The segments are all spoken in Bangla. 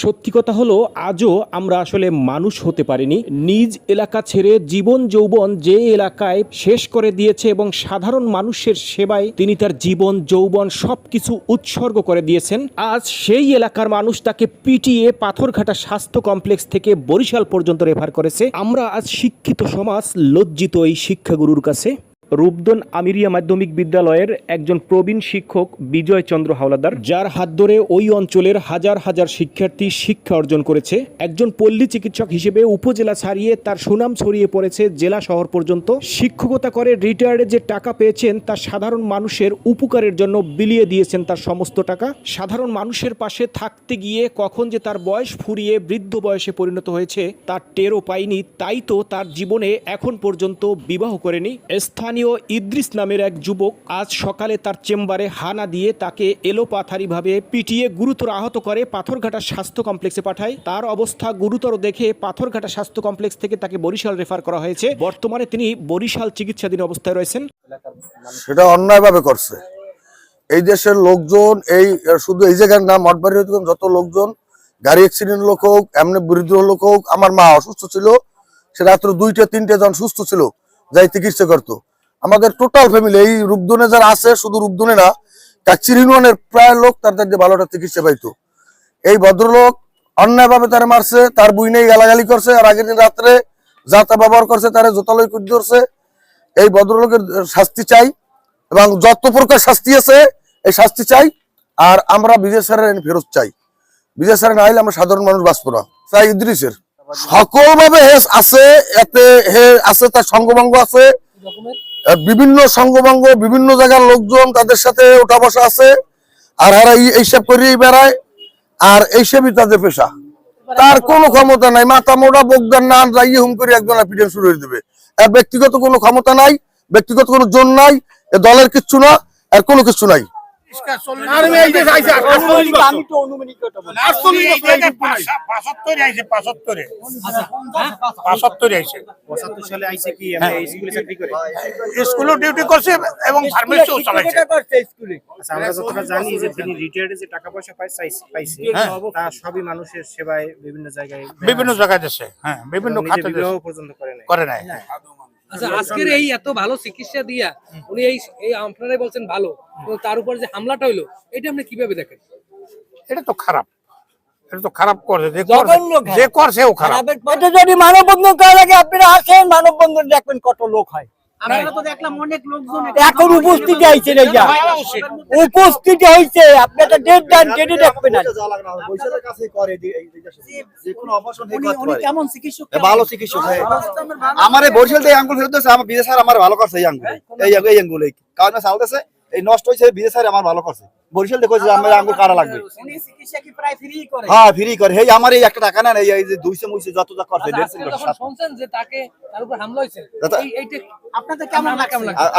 সত্যি কথা হলো, আজও আমরা আসলে মানুষ হতে পারিনি। নিজ এলাকা ছেড়ে জীবন যৌবন যে এলাকায় শেষ করে দিয়েছে এবং সাধারণ মানুষের সেবায় তিনি তার জীবন যৌবন সবকিছু উৎসর্গ করে দিয়েছেন। আজ সেই এলাকার মানুষ তাকে পিটিয়ে পাথরঘাটা স্বাস্থ্য কমপ্লেক্স থেকে বরিশাল পর্যন্ত রেফার করেছে। আমরা আজ শিক্ষিত সমাজ, লজ্জিত এই শিক্ষাগুরুর কাছে। রূপদন আমিরিয়া মাধ্যমিক বিদ্যালয়ের একজন প্রবীণ শিক্ষক বিজয় চন্দ্র হাওলাদার, যার হাত ধরে ওই অঞ্চলের হাজার হাজার শিক্ষার্থী শিক্ষা অর্জন করেছে। একজন পল্লী চিকিৎসক হিসেবে উপজেলা ছাড়িয়ে তার সুনাম ছড়িয়ে পড়েছে জেলা শহর পর্যন্ত। শিক্ষকতা করে রিটায়ার্ডে যে টাকা পেয়েছেন, তা সাধারণ মানুষের উপকারের জন্য বিলিয়ে দিয়েছেন তার সমস্ত টাকা। সাধারণ মানুষের পাশে থাকতে গিয়ে কখন যে তার বয়স ফুরিয়ে বৃদ্ধ বয়সে পরিণত হয়েছে তার টেরও পায়নি তাই তো তার জীবনে এখন পর্যন্ত বিবাহ করেনি। স্থানীয় ইদ্রিস নামের এক যুবক আজ সকালে তার চেম্বারে হানা দিয়ে তাকে এলোপাথারিভাবে পিটিয়ে গুরুতর আহত করে পাথরঘাটা স্বাস্থ্য কমপ্লেক্সে পাঠায়। তার অবস্থা গুরুতর দেখে পাথরঘাটা স্বাস্থ্য কমপ্লেক্স থেকে তাকে বরিশাল রেফার করা হয়েছে। বর্তমানে তিনি বরিশাল চিকিৎসাধীন অবস্থায় রয়েছেন। সেটা অন্যায়ভাবে করছে। এই দেশের লোকজন, এই, শুধু এই জায়গার নাম মঠবাড়ি যত লোকজন, গাড়ি অ্যাক্সিডেন্ট লোক হোক, এমনি বৃদ্ধ লোক হোক, আমার মা অসুস্থ ছিল, সে রাত্র দুইটা, তিনটে জন সুস্থ ছিল, যাই চিকিৎসা করতো। আমাদের টোটাল ফ্যামিলি এই রূপদনে যারা আছে, শুধু রূপদনে না কাকচির ইউনিয়নের প্রায় লোক তাদের দিয়ে ভালোটা চিকিৎসা পাইতো। এই ভদ্রলোক অন্যায়ভাবে তারা মারছে, তার বুই নেই গালাগালি করছে, আর আগের দিন রাত্রে যাতা ব্যবহার করছে, তারা জোতালয় কুদ ধরছে। এই ভদ্রলোকের শাস্তি চাই, এবং যত প্রকার শাস্তি আছে, এই শাস্তি চাই, আর আমরা বিজয় স্যারের ফেরত চাই। বিজয় স্যারের না হলে আমরা সাধারণ মানুষ বাঁচবো না। তাই ইদ্রিসের। সকলভাবে হে আছে, এতে হে আছে, তার সঙ্গভঙ্গ আছে। বিভিন্ন সঙ্গভঙ্গ বিভিন্ন জায়গার লোকজন তাদের সাথে ওঠা বসা আছে। আর হারা এই- এইসব করিয়েই বেড়ায়। আর এইসবই তাদের পেশা। তার কোনো ক্ষমতা নাই। মাথা মোটা বোকদার না যাইয়ে হুম করে একজন পিটিএম শুরু হয়ে দেবে। আর ব্যক্তিগত কোনো ক্ষমতা নাই, ব্যক্তিগত কোনো জোর নাই দলের কিচ্ছু না আর কোনো কিছু নাই। পাঁচাত্তরে আইছে পাঁচাত্তরে। পাঁচাত্তরে আইছে পঁচাত্তর সালে আইসে কি হ্যাঁ। আমি এই স্কুলে চাকরি করে? স্কুলে ডিউটি করছে এবং ফার্মেসিও চালাইছে। আচ্ছা আমরা যতটা জানি যে তিনি রিটায়ার্ডে যে টাকা পয়সা পাইছে হ্যাঁ। তা সবই মানুষের সেবায় বিভিন্ন জায়গায় বিভিন্ন জায়গায় দেশে হ্যাঁ বিভিন্ন খাতে পর্যন্ত করে নাই। করে নাই। আচ্ছা আজকের এই এত ভালো চিকিৎসা দিয়া উনি এই এই আপনারাই বলছেন ভালো তার উপর যে হামলাটা হইল এটা আপনি কীভাবে দেখেন? এটা তো খারাপ। এটা তো খারাপ করছে- যে করছে ও খারাপ। এটা যদি মানববন্ধন করা লাগে আপনারা আসেন মানববন্ধন দেখবেন কত লোক হয়। আমরা তো দেখলাম অনেক লোকজন এখন উপস্থিতি হয়েছে এইটা উপস্থিতি হয়েছে আপনি একটা ডেট দেন ডেটে দেখবেন আর। ভালো চিকিৎসক হ্যাঁ। আমার বরিশাল থেকে আঙ্গুল ফেরত আমার বিদেশ আমার ভালো করছে এই আঙ্গুল। এই আঙ্গুল? এই কারণ চালতেছে এই নষ্ট হয়েছে বিজয় স্যার আমার ভালো করছে। বরিশাল দেখো যে আমার আঙ্গুল কারা লাগবে। উনি চিকিৎসা কি প্রায় ফ্রি করে? হ্যাঁ ফ্রি করে। এই আমার এই একটা টাকা না এই এই যে দুইশো মুইশো যত যা করছে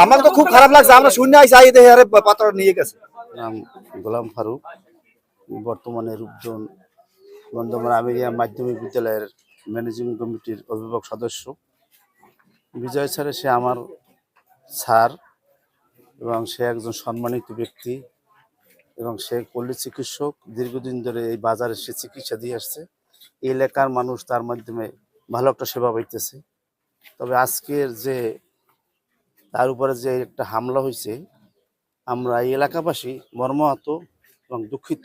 আমার তো খুব খারাপ লাগছে। আমরা শূন্য আইসি আই দেখে আরে পাথর নিয়ে গেছে। নাম গোলাম ফারুক বর্তমানে রূপজন বর্ধমান আমেরিয়া মাধ্যমিক বিদ্যালয়ের ম্যানেজিং কমিটির অভিভাবক সদস্য। বিজয় স্যারে সে আমার স্যার এবং সে একজন সম্মানিত ব্যক্তি এবং সে পল্লী চিকিৎসক। দীর্ঘদিন ধরে এই বাজারে সে চিকিৎসা দিয়ে আসছে। এই এলাকার মানুষ তার মাধ্যমে ভালো একটা সেবা পাইতেছে। তবে আজকের যে তার উপরে যে একটা হামলা হয়েছে আমরা এই এলাকাবাসী মর্মাহত এবং দুঃখিত।